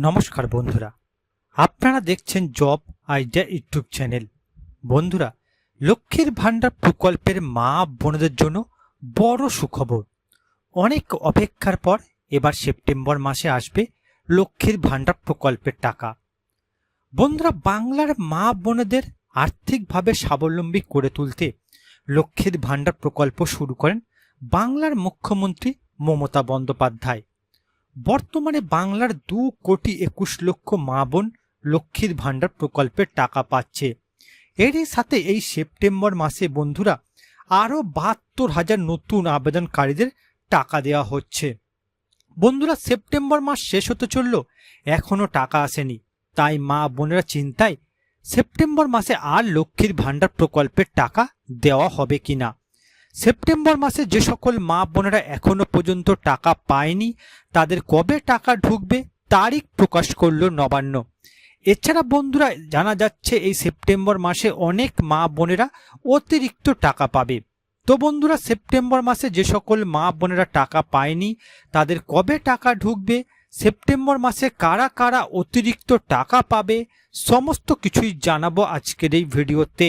নমস্কার বন্ধুরা। আপনারা দেখছেন জব আইডিয়া ইউটিউব চ্যানেল। বন্ধুরা, লক্ষ্মীর ভাণ্ডার প্রকল্পের মা বোনদের জন্য বড় সুখবর। অনেক অপেক্ষার পর এবার সেপ্টেম্বর মাসে আসবে লক্ষ্মীর ভাণ্ডার প্রকল্পের টাকা। বন্ধুরা, বাংলার মা বোনেদের আর্থিকভাবে স্বাবলম্বী করে তুলতে লক্ষ্মীর ভাণ্ডার প্রকল্প শুরু করেন বাংলার মুখ্যমন্ত্রী মমতা বন্দ্যোপাধ্যায়। বর্তমানে বাংলার দু কোটি একুশ লক্ষ মা বোন লক্ষ্মীর ভাণ্ডার প্রকল্পের টাকা পাচ্ছে। এরই সাথে এই সেপ্টেম্বর মাসে বন্ধুরা আরও বাহাত্তর হাজার নতুন আবেদনকারীদের টাকা দেওয়া হচ্ছে। বন্ধুরা, সেপ্টেম্বর মাস শেষ হতে চলল, এখনও টাকা আসেনি। তাই মা বোনেরা চিন্তায় সেপ্টেম্বর মাসে আর লক্ষ্মীর ভাণ্ডার প্রকল্পের টাকা দেওয়া হবে কিনা? সেপ্টেম্বর মাসে যে সকল মা বোনেরা এখনও পর্যন্ত টাকা পায়নি, তাদের কবে টাকা ঢুকবে তারিখ প্রকাশ করল নবান্ন। এছাড়া বন্ধুরা, জানা যাচ্ছে এই সেপ্টেম্বর মাসে অনেক মা বোনেরা অতিরিক্ত টাকা পাবে। তো বন্ধুরা, সেপ্টেম্বর মাসে যে সকল মা বোনেরা টাকা পায়নি, তাদের কবে টাকা ঢুকবে, সেপ্টেম্বর মাসে কারা কারা অতিরিক্ত টাকা পাবে, সমস্ত কিছুই জানাব আজকের এই ভিডিওতে।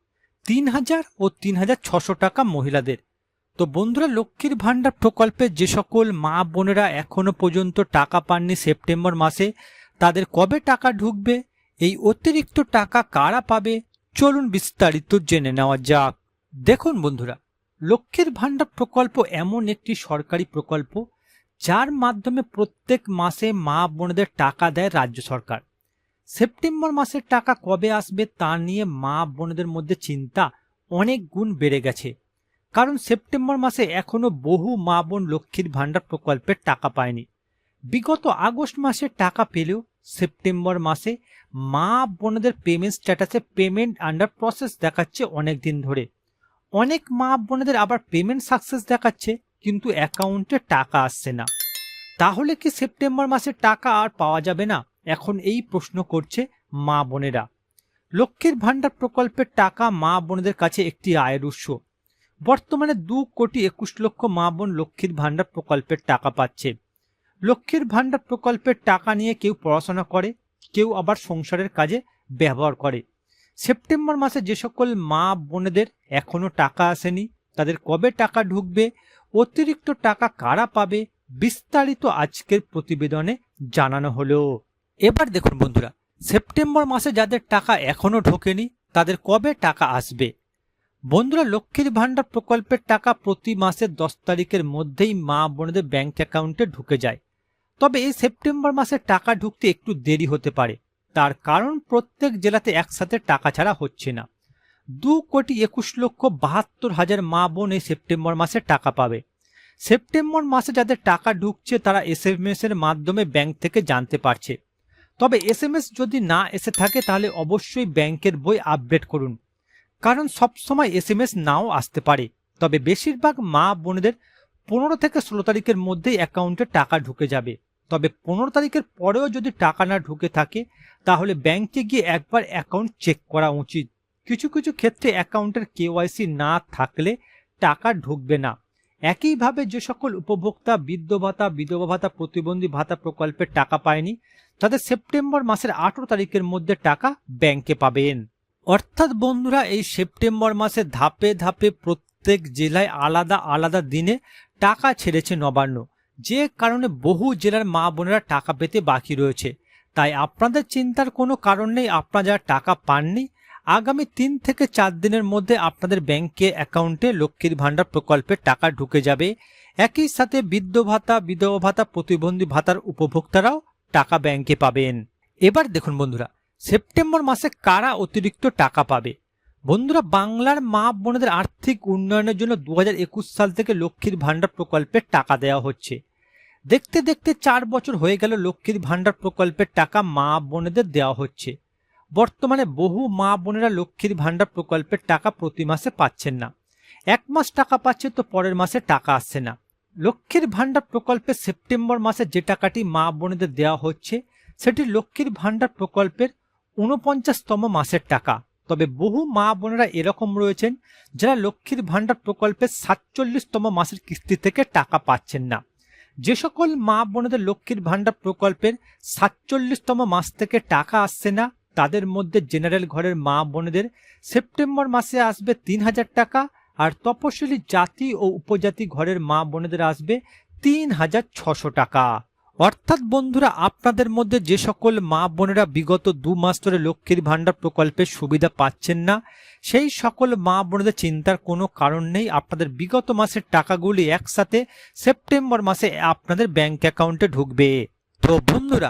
তিন হাজার ও তিন হাজার ছশো টাকা মহিলাদের। তো বন্ধুরা, লক্ষ্মীর ভাণ্ডার প্রকল্পে যে সকল মা বোনেরা এখনও পর্যন্ত টাকা পাননি সেপ্টেম্বর মাসে, তাদের কবে টাকা ঢুকবে, এই অতিরিক্ত টাকা কারা পাবে, চলুন বিস্তারিত জেনে নেওয়া যাক। দেখুন বন্ধুরা, লক্ষ্মীর ভাণ্ডার প্রকল্প এমন একটি সরকারি প্রকল্প, যার মাধ্যমে প্রত্যেক মাসে মা বোনেদের টাকা দেয় রাজ্য সরকার। সেপ্টেম্বর মাসের টাকা কবে আসবে তা নিয়ে মা বোনেদের মধ্যে চিন্তা অনেক গুণ বেড়ে গেছে। কারণ সেপ্টেম্বর মাসে এখনও বহু মা বোন লক্ষ্মীর ভাণ্ডার প্রকল্পের টাকা পায়নি। বিগত আগস্ট মাসে টাকা পেলেও সেপ্টেম্বর মাসে মা বোনদের পেমেন্ট স্ট্যাটাসে পেমেন্ট আন্ডার প্রসেস দেখাচ্ছে অনেক দিন ধরে। অনেক মা বোনেদের আবার পেমেন্ট সাকসেস দেখাচ্ছে, কিন্তু অ্যাকাউন্টে টাকা আসছে না। তাহলে কি সেপ্টেম্বর মাসে টাকা আর পাওয়া যাবে না? এখন এই প্রশ্ন করছে মা বোনেরা। লক্ষ্মীর ভাণ্ডার প্রকল্পের টাকা মা বোনদের কাছে একটি আয়ের উৎস। বর্তমানে দু কোটি একুশ লক্ষ মা বোন লক্ষ্মীর ভাণ্ডার প্রকল্পের টাকা পাচ্ছে। লক্ষ্মীর ভাণ্ডার প্রকল্পের টাকা নিয়ে কেউ পড়াশোনা করে, কেউ আবার সংসারের কাজে ব্যবহার করে। সেপ্টেম্বর মাসে যে সকল মা বোনেদের এখনও টাকা আসেনি, তাদের কবে টাকা ঢুকবে, অতিরিক্ত টাকা কারা পাবে, বিস্তারিত আজকের প্রতিবেদনে জানানো হলো। এবার দেখুন বন্ধুরা, সেপ্টেম্বর মাসে যাদের টাকা এখনও ঢোকেনি, তাদের কবে টাকা আসবে? বন্ধুরা, লক্ষ্মীর ভাণ্ডার প্রকল্পের টাকা প্রতি মাসের দশ তারিখের মধ্যেই মা বোনদের ব্যাংক অ্যাকাউন্টে ঢুকে যায়। তবে এই সেপ্টেম্বর মাসে টাকা ঢুকতে একটু দেরি হতে পারে। তার কারণ প্রত্যেক জেলাতে একসাথে টাকা ছাড়া হচ্ছে না। দু কোটি একুশ লক্ষ বাহাত্তর হাজার মা বোন এই সেপ্টেম্বর মাসে টাকা পাবে। সেপ্টেম্বর মাসে যাদের টাকা ঢুকছে, তারা এস এর মাধ্যমে ব্যাংক থেকে জানতে পারছে। তবে এস যদি না এসে থাকে, তাহলে অবশ্যই ব্যাংকের বই আপডেট করুন। কারণ সব সময় এস নাও আসতে পারে। তবে বেশিরভাগ মা বোনেদের পনেরো থেকে ষোলো তারিখের মধ্যেই অ্যাকাউন্টে টাকা ঢুকে যাবে। তবে পনেরো তারিখের পরেও যদি টাকা না ঢুকে থাকে, তাহলে ব্যাংকে গিয়ে একবার অ্যাকাউন্ট চেক করা উচিত। কিছু কিছু ক্ষেত্রে অ্যাকাউন্টের কেওয়াইসি না থাকলে টাকা ঢুকবে না। একইভাবে যে সকল উপভোক্তা বৃদ্ধ ভাতা বিধবা ভাতা প্রতিবন্ধী ভাতা প্রকল্পের টাকা পায়নি, তাদের সেপ্টেম্বর মাসের আঠেরো তারিখের মধ্যে টাকা ব্যাংকে পাবেন। অর্থাৎ বন্ধুরা, এই সেপ্টেম্বর মাসে ধাপে ধাপে প্রত্যেক জেলায় আলাদা আলাদা দিনে টাকা ছেড়েছে নবান্ন। যে কারণে বহু জেলার মা বোনেরা টাকা পেতে বাকি রয়েছে। তাই আপনাদের চিন্তার কোনো কারণ নেই, আপনারা যারা টাকা পাননি আগামী তিন থেকে চার দিনের মধ্যে আপনাদের ব্যাংকে অ্যাকাউন্টে লক্ষ্মীর ভাণ্ডার প্রকল্পের টাকা ঢুকে যাবে। একই সাথে বৃদ্ধ ভাতা, বিধবা ভাতা, প্রতিবন্ধী ভাতার উপভোক্তারাও টাকা ব্যাংকে পাবেন। এবার দেখুন বন্ধুরা, সেপ্টেম্বর মাসে কারা অতিরিক্ত টাকা পাবে? বন্ধুরা, বাংলার মা বোনদের আর্থিক উন্নয়নের জন্য দু হাজার একুশ সাল থেকে লক্ষ্মীর ভাণ্ডার প্রকল্পের টাকা দেওয়া হচ্ছে। দেখতে দেখতে চার বছর হয়ে গেল লক্ষ্মীর ভাণ্ডার প্রকল্পের টাকা মা বোনেদের দেওয়া হচ্ছে। বর্তমানে বহু মা বোনেরা লক্ষ্মীর ভাণ্ডার প্রকল্পের টাকা প্রতি মাসে পাচ্ছেন না। এক মাস টাকা পাচ্ছে তো পরের মাসে টাকা আসছে না। লক্ষ্মীর ভাণ্ডার প্রকল্পে সেপ্টেম্বর মাসে যে টাকাটি মা বোনেদের দেওয়া হচ্ছে, সেটি লক্ষ্মীর ভাণ্ডার প্রকল্পের উনপঞ্চাশতম মাসের টাকা। তবে বহু মা বোনেরা এরকম রয়েছেন, যারা লক্ষ্মীর ভাণ্ডার প্রকল্পের সাতচল্লিশতম মাসের কিস্তি থেকে টাকা পাচ্ছেন না। যে সকল মা বোনেদের লক্ষ্মীর ভাণ্ডার প্রকল্পের সাতচল্লিশতম মাস থেকে টাকা আসছে না তাদের মধ্যে জেনারেল ঘরের মা বোনেদের সেপ্টেম্বর মাসে আসবে তিন হাজার টাকা আর তপশিলি জাতি ও উপজাতি ঘরের মা বোনেদের আসবে তিন হাজার ছশো টাকা। অর্থাৎ বন্ধুরা, আপনাদের মধ্যে যে সকল মা বোনেরা বিগত দু মাস ধরে লক্ষ্মীর ভাণ্ডার প্রকল্পের সুবিধা পাচ্ছেন না, সেই সকল মা বোনেদের চিন্তার কোনো কারণ নেই। আপনাদের বিগত মাসের টাকাগুলি একসাথে সেপ্টেম্বর মাসে আপনাদের ব্যাংক অ্যাকাউন্টে ঢুকবে। তো বন্ধুরা